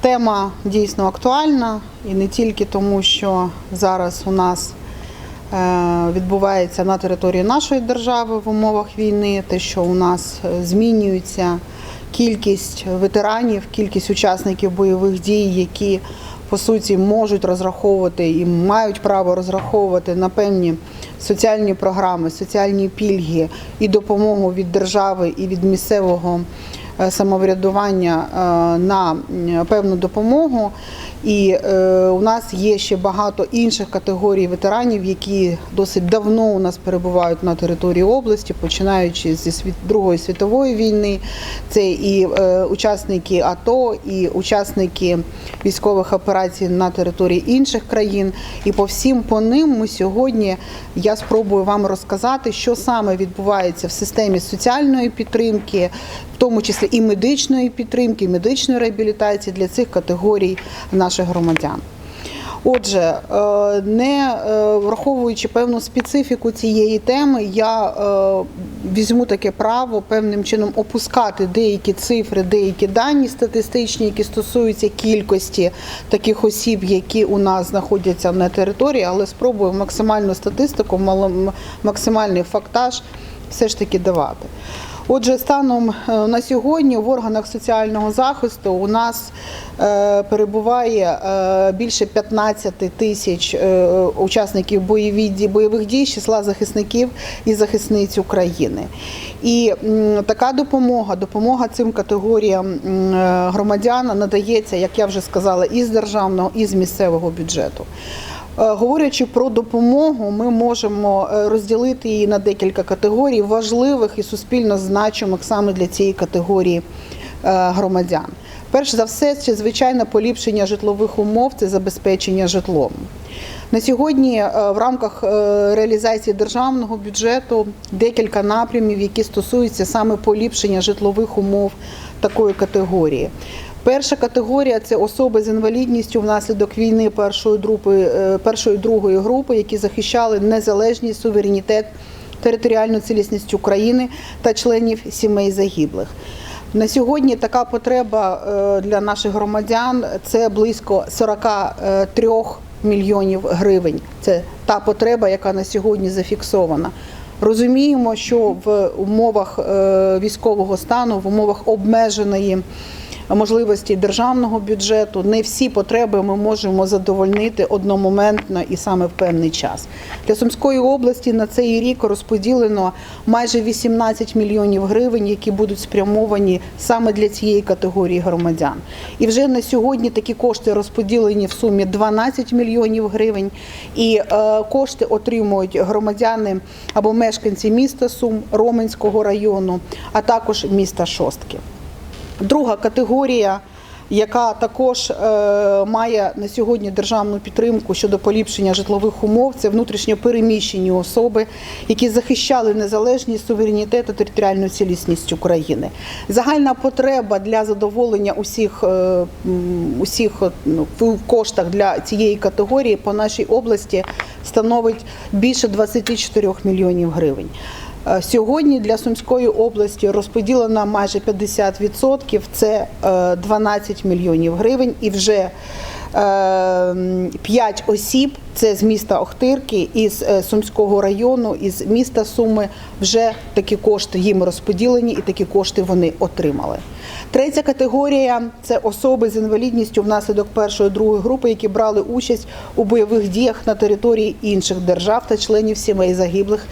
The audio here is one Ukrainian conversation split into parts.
Тема дійсно актуальна і не тільки тому, що зараз у нас е, відбувається на території нашої держави в умовах війни, те, що у нас е, змінюється кількість ветеранів, кількість учасників бойових дій, які по суті можуть розраховувати і мають право розраховувати на певні соціальні програми, соціальні пільги і допомогу від держави і від місцевого самоврядування е, на певну допомогу. І е, у нас є ще багато інших категорій ветеранів, які досить давно у нас перебувають на території області, починаючи зі світ Другої світової війни. Це і е, учасники АТО, і учасники військових операцій на території інших країн. І по всім по ним ми сьогодні я спробую вам розказати, що саме відбувається в системі соціальної підтримки, в тому числі і медичної підтримки, і медичної реабілітації для цих категорій наших громадян. Отже, е, не е, враховуючи певну специфіку цієї теми, я е, візьму таке право певним чином опускати деякі цифри, деякі дані статистичні, які стосуються кількості таких осіб, які у нас знаходяться на території, але спробую максимальну статистику, максимальний фактаж все ж таки давати. Отже, станом е, на сьогодні в органах соціального захисту у нас е, перебуває е, більше 15 тисяч учасників бойових дій з числа захисників і захисниць України. І така допомога, допомога цим категоріям громадян надається, як я вже сказала, і з державного, і з місцевого бюджету. Е, Говорячи про допомогу, ми можемо е, розділити її на декілька категорій важливих і суспільно значимих саме для цієї категорії е, громадян. Перш за все, це звичайно поліпшення житлових умов, це забезпечення житлом. На сьогодні в рамках реалізації державного бюджету декілька напрямів, які стосуються саме поліпшення житлових умов такої категорії. Перша категорія це особи з інвалідністю внаслідок війни першої групи, е, першої другої групи, які захищали незалежність, суверенітет, територіальну цілісність України та членів сімей загиблих. На сьогодні така потреба е, для наших громадян це близько 43 мільйонів гривень. Це та потреба, яка на сьогодні зафіксована. Розуміємо, що в умовах е, військового стану, в умовах обмеженої можливості державного бюджету не всі потреби ми можемо задовольнити одномоментно і саме в певний час. Для Сумської області на цей рік розподілено майже 18 мільйонів гривень, які будуть спрямовані саме для цієї категорії громадян. І вже на сьогодні такі кошти розподілені в сумі 12 мільйонів гривень. І е, кошти отримують громадяни або мешканці міста Сум, Роменського району, а також міста Шостки. Друга категорія, яка також е, має на сьогодні державну підтримку щодо поліпшення житлових умов, це внутрішньо переміщені особи, які захищали незалежність, суверенітет та територіальну цілісність України. Загальна потреба для задоволення усіх, е, усіх ну, в коштах для цієї категорії по нашій області становить більше 24 мільйонів гривень. Е, Сьогодні для Сумської області розподілено майже 50%, це е, 12 мільйонів гривень, і вже 5 осіб, це з міста Охтирки, із е, Сумського району, із міста Суми, вже такі кошти їм розподілені і такі кошти вони отримали. Третя категорія це особи з інвалідністю внаслідок першої другої групи, які брали участь у бойових діях на території інших держав та членів сімей загиблих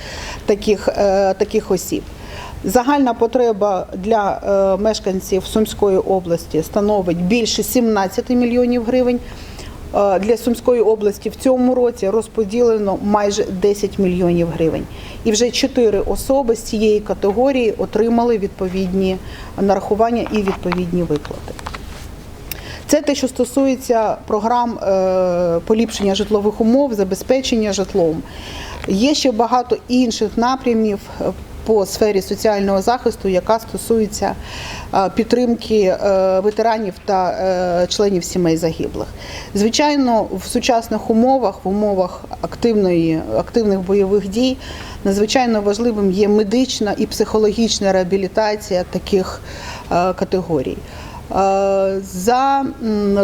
таких, е, таких осіб. Загальна потреба для е, мешканців Сумської області становить більше 17 мільйонів гривень. Е, Для Сумської області в цьому році розподілено майже 10 мільйонів гривень. І вже 4 особи з цієї категорії отримали відповідні нарахування і відповідні виплати. Це те, що стосується програм е, поліпшення житлових умов, забезпечення житлом. Є ще багато інших напрямів по сфері соціального захисту, яка стосується е, підтримки е, ветеранів та е, членів сімей загиблих. Звичайно, в сучасних умовах, в умовах активної, активних бойових дій, надзвичайно важливим є медична і психологічна реабілітація таких категорій. Е, За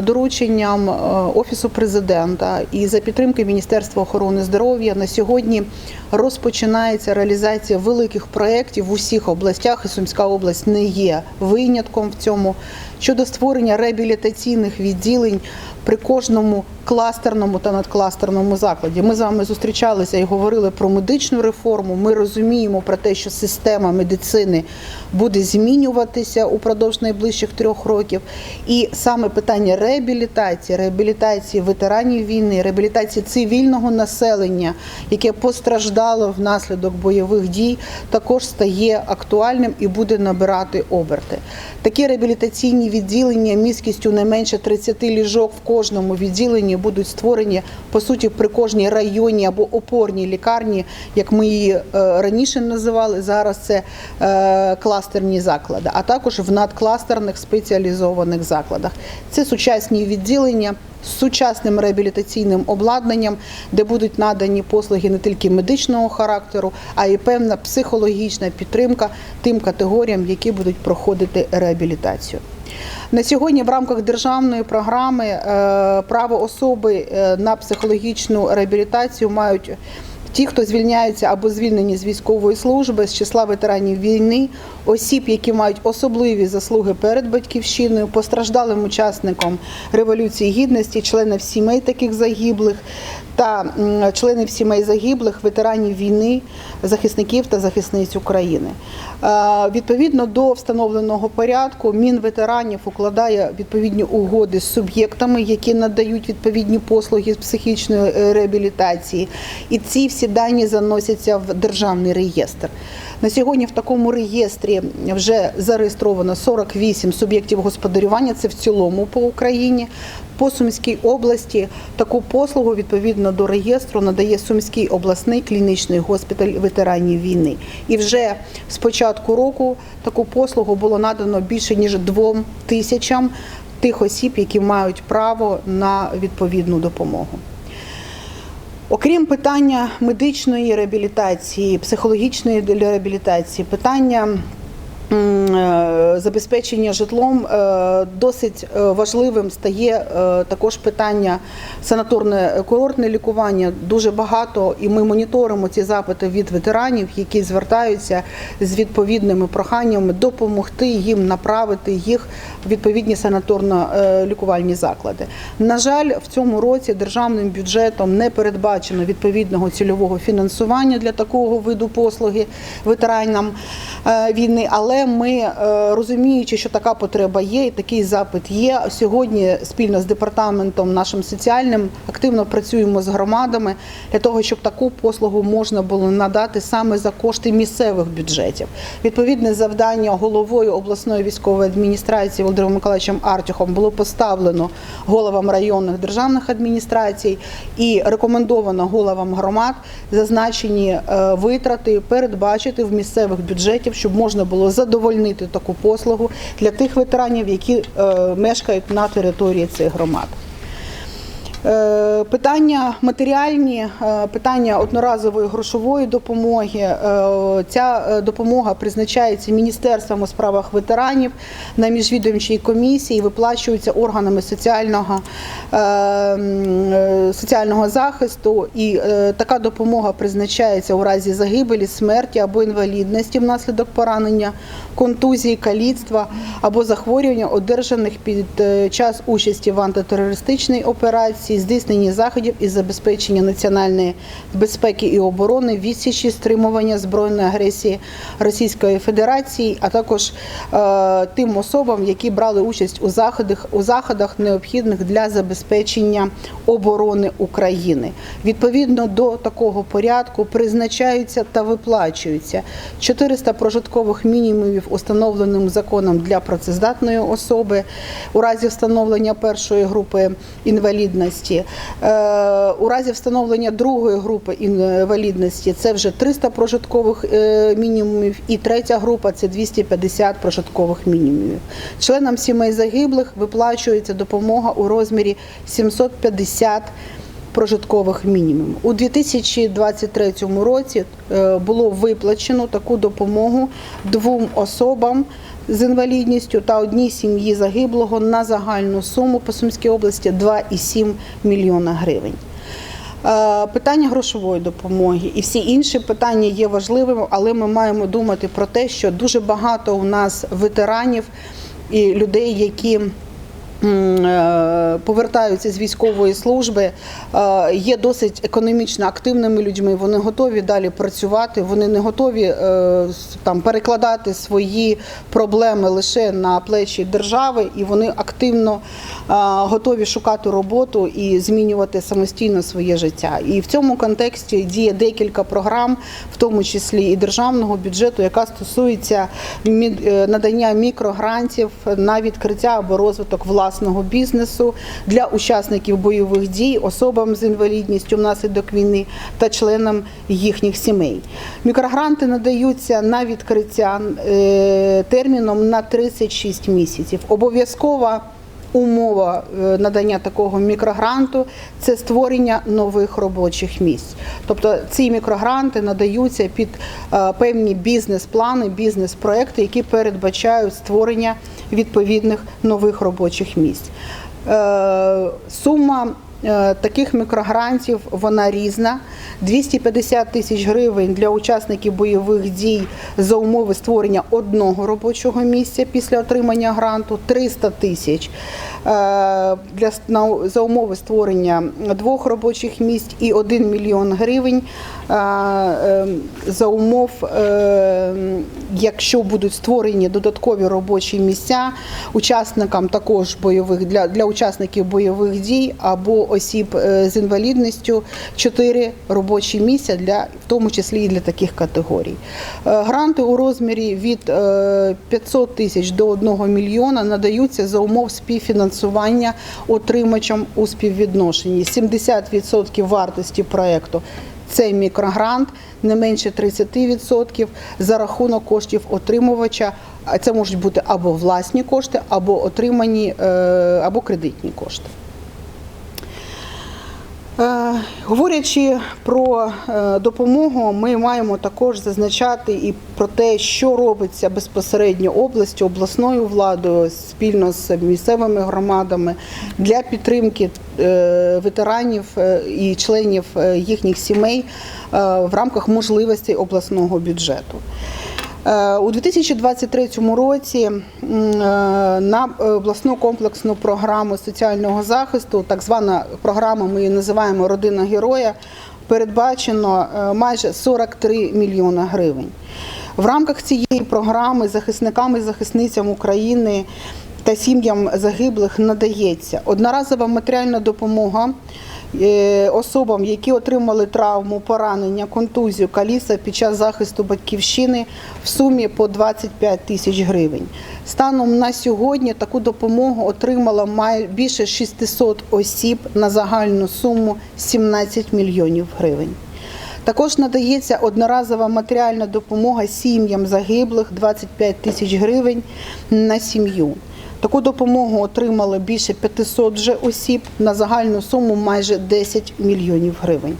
дорученням е, Офісу президента і за підтримки Міністерства охорони здоров'я на сьогодні розпочинається реалізація великих проєктів в усіх областях, і Сумська область не є винятком в цьому щодо створення реабілітаційних відділень при кожному кластерному та надкластерному закладі. Ми з вами зустрічалися і говорили про медичну реформу. Ми розуміємо про те, що система медицини буде змінюватися упродовж найближчих трьох років. І саме питання реабілітації, реабілітації ветеранів війни, реабілітації цивільного населення, яке постраждало внаслідок бойових дій, також стає актуальним і буде набирати оберти. Такі реабілітаційні відділення міськістю не менше 30 ліжок в кожному відділенні будуть створені по суті при кожній районній або опорній лікарні, як ми її е, раніше називали. Зараз це е, кластерні заклади, а також в надкластерних спеціалізованих закладах. Це сучасні відділення. З сучасним реабілітаційним обладнанням, де будуть надані послуги не тільки медичного характеру, а й певна психологічна підтримка тим категоріям, які будуть проходити реабілітацію. На сьогодні в рамках державної програми е, право особи е, на психологічну реабілітацію мають ті, хто звільняються або звільнені з військової служби з числа ветеранів війни, осіб, які мають особливі заслуги перед батьківщиною, постраждалим учасникам революції гідності, членів сімей таких загиблих та членів сімей загиблих, ветеранів війни, захисників та захисниць України. Е, Відповідно до встановленого порядку, Мінветеранів укладає відповідні угоди з суб'єктами, які надають відповідні послуги з психічної е, реабілітації, і ці всі дані заносяться в державний реєстр. На сьогодні в такому реєстрі вже зареєстровано 48 суб'єктів господарювання. Це в цілому по Україні. По Сумській області таку послугу відповідно до реєстру надає Сумський обласний клінічний госпіталь ветеранів війни. І вже з початку року таку послугу було надано більше ніж двом тисячам тих осіб, які мають право на відповідну допомогу. Окрім питання медичної реабілітації, психологічної реабілітації, питання забезпечення житлом е, досить е, важливим стає е, також питання санаторне курортне лікування. Дуже багато, і ми моніторимо ці запити від ветеранів, які звертаються з відповідними проханнями допомогти їм направити їх в відповідні санаторно-лікувальні заклади. На жаль, в цьому році державним бюджетом не передбачено відповідного цільового фінансування для такого виду послуги ветеранам е, війни. Але ми е, розуміючи, що така потреба є, і такий запит є. Сьогодні спільно з департаментом нашим соціальним активно працюємо з громадами для того, щоб таку послугу можна було надати саме за кошти місцевих бюджетів. Відповідне завдання головою обласної військової адміністрації Володимиром Миколаївичем Артюхом було поставлено головам районних державних адміністрацій і рекомендовано головам громад зазначені е, витрати передбачити в місцевих бюджетів, щоб можна було задовольнити таку послугу для тих ветеранів, які е, мешкають на території цих громад. Е, Питання матеріальні, е, питання одноразової грошової допомоги. Е, Ця допомога призначається Міністерством у справах ветеранів на міжвідомчій комісії, виплачується органами соціального, соціального захисту. І така допомога призначається у разі загибелі, смерті або інвалідності внаслідок поранення, контузії, каліцтва або захворювання, одержаних під час участі в антитерористичній операції, здійсненні заходів із забезпечення національної безпеки і оборони, відсічі стримування збройної агресії Російської Федерації, а також е, тим особам, які брали участь у заходах у заходах, необхідних для забезпечення оборони України. Відповідно до такого порядку призначаються та виплачуються 400 прожиткових мінімумів, установленим законом для працездатної особи у разі встановлення першої групи інвалідності. Е, У разі встановлення другої групи інвалідності це вже 300 прожиткових е, мінімумів, і третя група це 250 прожиткових мінімумів. Членам сімей загиблих виплачується допомога у розмірі 750 прожиткових мінімумів. У 2023 році е, було виплачено таку допомогу двом особам з інвалідністю та одній сім'ї загиблого на загальну суму по Сумській області 2,7 мільйона гривень. Е, Питання грошової допомоги і всі інші питання є важливими, але ми маємо думати про те, що дуже багато у нас ветеранів і людей, які повертаються з військової служби, е, є досить економічно активними людьми. Вони готові далі працювати, вони не готові е, там перекладати свої проблеми лише на плечі держави, і вони активно е, готові шукати роботу і змінювати самостійно своє життя. І в цьому контексті діє декілька програм, в тому числі і державного бюджету, яка стосується е, надання мікрогрантів на відкриття або розвиток власного бізнесу для учасників бойових дій, особам з інвалідністю внаслідок війни та членам їхніх сімей. Мікрогранти надаються на відкриття е, терміном на 36 місяців. Обов'язкова Умова е, надання такого мікрогранту це створення нових робочих місць. Тобто ці мікрогранти надаються під е, певні бізнес-плани, бізнес-проекти, які передбачають створення відповідних нових робочих місць. Е, Сума таких мікрогрантів вона різна. 250 тисяч гривень для учасників бойових дій за умови створення одного робочого місця після отримання гранту, 300 тисяч е, для за умови створення двох робочих місць і 1 мільйон гривень е, е, за умов, е, якщо будуть створені додаткові робочі місця учасникам також бойових для, для учасників бойових дій або осіб е, з інвалідністю 4 робочі місця для в тому числі і для таких категорій. Е, Гранти у розмірі від е, 500 тисяч до 1 мільйона надаються за умов співфінансування отримачам у співвідношенні 70% вартості проекту. Це мікрогрант не менше 30% за рахунок коштів отримувача. Це можуть бути або власні кошти, або отримані, е, або кредитні кошти. Е, Говорячи про е, допомогу, ми маємо також зазначати і про те, що робиться безпосередньо областю, обласною владою спільно з місцевими громадами для підтримки е, ветеранів і членів їхніх сімей в рамках можливостей обласного бюджету. Е, У 2023 році е, на обласну комплексну програму соціального захисту, так звана програма, ми її називаємо Родина героя, передбачено е, майже 43 мільйона гривень. В рамках цієї програми захисникам і захисницям України та сім'ям загиблих надається одноразова матеріальна допомога е, особам, які отримали травму, поранення, контузію, каліса під час захисту батьківщини в сумі по 25 тисяч гривень. Станом на сьогодні таку допомогу отримало більше 600 осіб на загальну суму 17 мільйонів гривень. Також надається одноразова матеріальна допомога сім'ям загиблих 25 тисяч гривень на сім'ю. Таку допомогу отримало більше 500 вже осіб на загальну суму майже 10 мільйонів гривень.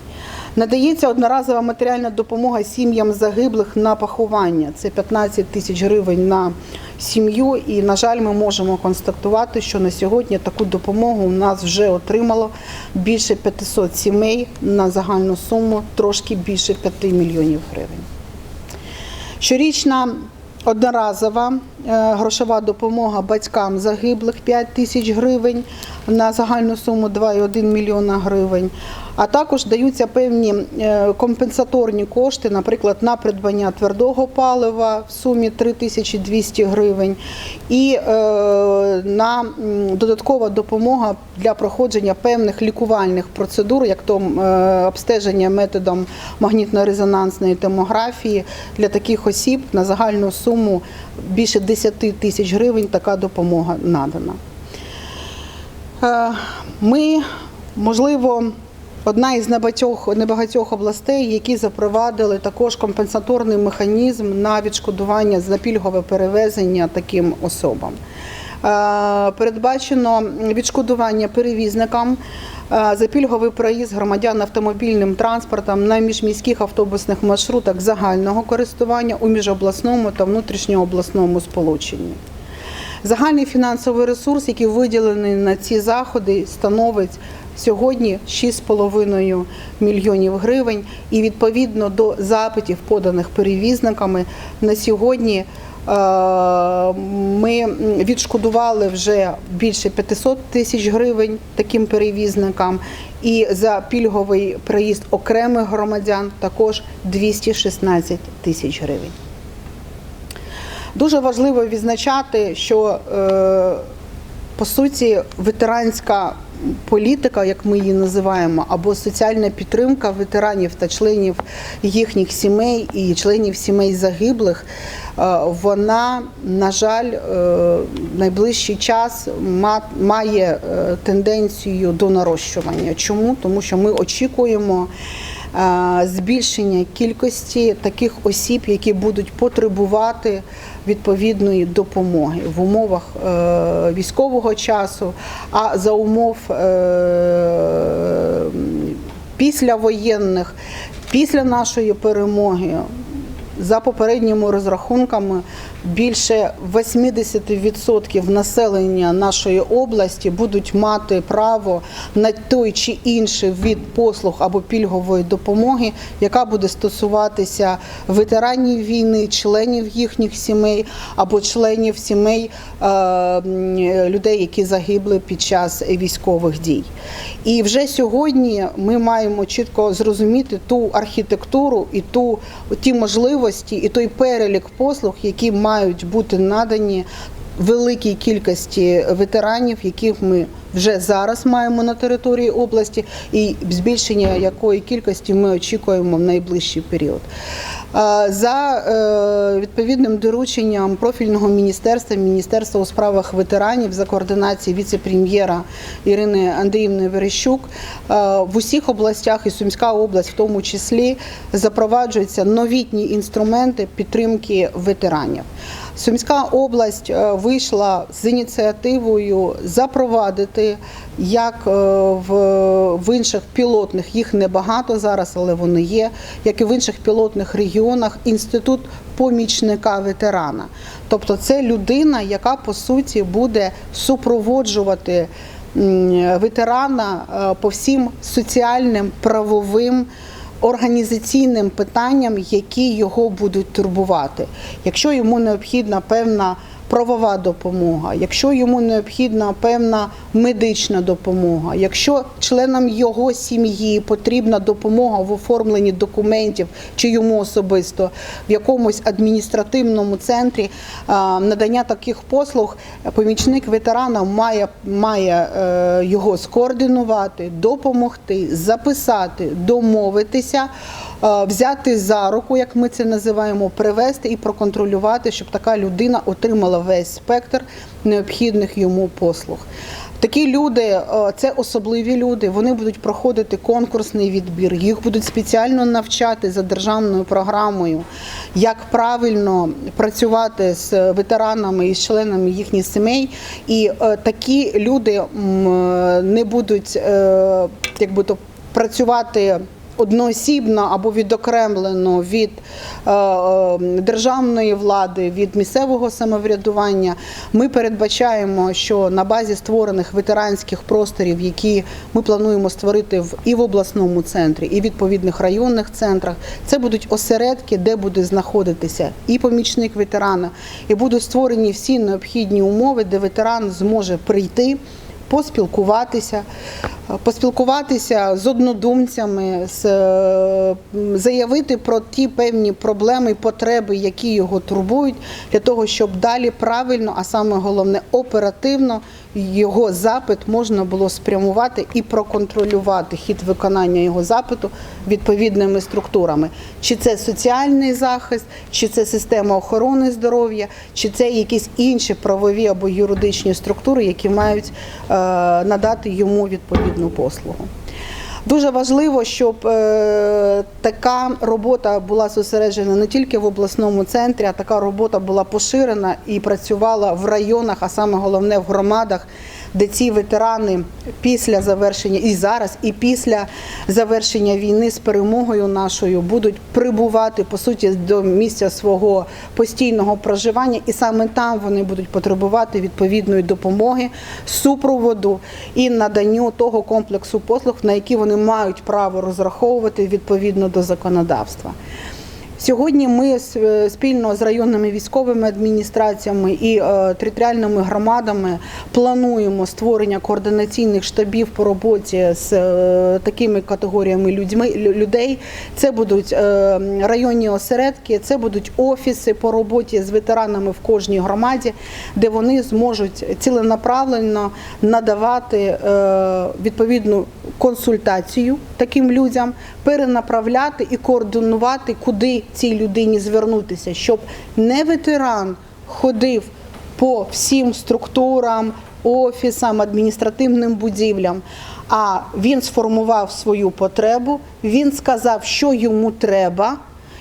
Надається одноразова матеріальна допомога сім'ям загиблих на поховання. Це 15 тисяч гривень на сім'ю. І, на жаль, ми можемо констатувати, що на сьогодні таку допомогу у нас вже отримало більше 500 сімей на загальну суму трошки більше 5 мільйонів гривень. Щорічна одноразова е, грошова допомога батькам загиблих 5 тисяч гривень на загальну суму 2,1 мільйона гривень. А також даються певні е, компенсаторні кошти, наприклад, на придбання твердого палива в сумі 3200 гривень і е, на додаткова допомога для проходження певних лікувальних процедур, як то е, обстеження методом магнітно-резонансної томографії для таких осіб на загальну суму більше 10 тисяч гривень така допомога надана. Ми, можливо, одна із небагатьох, небагатьох областей, які запровадили також компенсаторний механізм на відшкодування за пільгове перевезення таким особам. Передбачено відшкодування перевізникам е, за пільговий проїзд громадян автомобільним транспортом на міжміських автобусних маршрутах загального користування у міжобласному та внутрішньообласному сполученні. Загальний фінансовий ресурс, який виділений на ці заходи, становить сьогодні 6,5 мільйонів гривень. І відповідно до запитів, поданих перевізниками, на сьогодні е, ми відшкодували вже більше 500 тисяч гривень таким перевізникам. І за пільговий проїзд окремих громадян також 216 тисяч гривень. Дуже важливо відзначати, що е, по суті ветеранська політика, як ми її називаємо, або соціальна підтримка ветеранів та членів їхніх сімей і членів сімей загиблих, е, вона, на жаль, е, найближчий час ма- має е, тенденцію до нарощування. Чому? Тому що ми очікуємо збільшення кількості таких осіб, які будуть потребувати відповідної допомоги в умовах е, військового часу, а за умов е, післявоєнних, після нашої перемоги. За попередніми розрахунками, більше 80% населення нашої області будуть мати право на той чи інший від послуг або пільгової допомоги, яка буде стосуватися ветеранів війни, членів їхніх сімей або членів сімей е, людей, які загибли під час військових дій. І вже сьогодні ми маємо чітко зрозуміти ту архітектуру і ту ті можливості, і той перелік послуг, які мають бути надані великій кількості ветеранів, яких ми вже зараз маємо на території області, і збільшення якої кількості ми очікуємо в найближчий період. За е, відповідним дорученням профільного міністерства, Міністерства у справах ветеранів за координації віце-прем'єра Ірини Андріївни Верещук е, в усіх областях і Сумська область, в тому числі, запроваджуються новітні інструменти підтримки ветеранів. Сумська область е, вийшла з ініціативою запровадити, як е, в, інших пілотних, їх небагато зараз, але вони є, як і в інших пілотних регіонах, інститут помічника ветерана. Тобто це людина, яка по суті буде супроводжувати ветерана е, по всім соціальним, правовим організаційним питанням, які його будуть турбувати. Якщо йому необхідна певна правова допомога, якщо йому необхідна певна медична допомога, якщо членам його сім'ї потрібна допомога в оформленні документів чи йому особисто в якомусь адміністративному центрі надання таких послуг, помічник ветерана має, має е, його скоординувати, допомогти, записати, домовитися. Е, Взяти за руку, як ми це називаємо, привести і проконтролювати, щоб така людина отримала весь спектр необхідних йому послуг. Такі люди е, це особливі люди. Вони будуть проходити конкурсний відбір. Їх будуть спеціально навчати за державною програмою, як правильно працювати з ветеранами і з членами їхніх сімей. І е, такі люди не будуть е, якби то працювати одноосібно або відокремлено від е, е, державної влади, від місцевого самоврядування. Ми передбачаємо, що на базі створених ветеранських просторів, які ми плануємо створити в і в обласному центрі, і в відповідних районних центрах, це будуть осередки, де буде знаходитися і помічник ветерана, і будуть створені всі необхідні умови, де ветеран зможе прийти поспілкуватися, е, поспілкуватися з однодумцями, з, е, заявити про ті певні проблеми і потреби, які його турбують, для того, щоб далі правильно, а саме головне оперативно його запит можна було спрямувати і проконтролювати хід виконання його запиту відповідними структурами. Чи це соціальний захист, чи це система охорони здоров'я, чи це якісь інші правові або юридичні структури, які мають е, надати йому відповідну послугу. Дуже важливо, щоб е, така робота була зосереджена не тільки в обласному центрі, а така робота була поширена і працювала в районах, а саме головне в громадах, де ці ветерани після завершення і зараз, і після завершення війни з перемогою нашою будуть прибувати по суті до місця свого постійного проживання, і саме там вони будуть потребувати відповідної допомоги, супроводу і наданню того комплексу послуг, на які вони мають право розраховувати відповідно до законодавства. Сьогодні ми е, спільно з районними військовими адміністраціями і е, територіальними громадами плануємо створення координаційних штабів по роботі з е, такими категоріями людьми людей. Це будуть районні осередки, це будуть офіси по роботі з ветеранами в кожній громаді, де вони зможуть ціленаправленно надавати відповідну консультацію таким людям, перенаправляти і координувати, куди цій людині звернутися, щоб не ветеран ходив по всім структурам, офісам, адміністративним будівлям. А він сформував свою потребу, він сказав, що йому треба.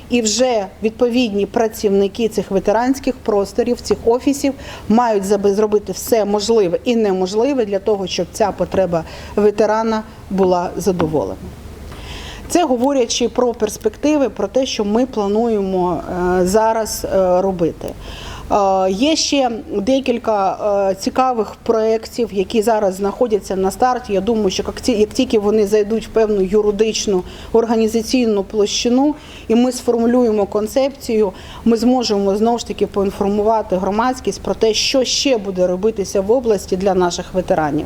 І вже відповідні працівники цих ветеранських просторів, цих офісів мають зробити все можливе і неможливе для того, щоб ця потреба ветерана була задоволена. Це говорячи про перспективи, про те, що ми плануємо е, зараз е, робити. Е, Є ще декілька цікавих проєктів, які зараз знаходяться на старті. Я думаю, що як тільки вони зайдуть в певну юридичну організаційну площину, і ми сформулюємо концепцію, ми зможемо знову ж таки поінформувати громадськість про те, що ще буде робитися в області для наших ветеранів.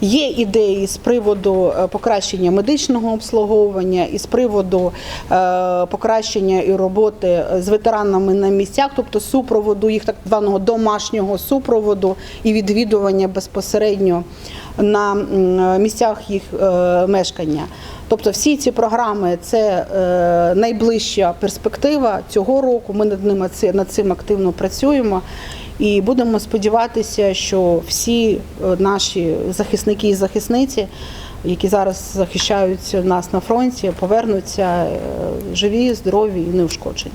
Є ідеї з приводу е, покращення медичного обслуговування і з приводу е, покращення і роботи з ветеранами на місцях, тобто супроводу їх так званого домашнього супроводу і відвідування безпосередньо на місцях їх е, мешкання. Тобто всі ці програми це е, найближча перспектива цього року. Ми над ними над цим активно працюємо. І будемо сподіватися, що всі е, наші захисники і захисниці, які зараз захищають нас на фронті, повернуться е, живі, здорові і неушкоджені.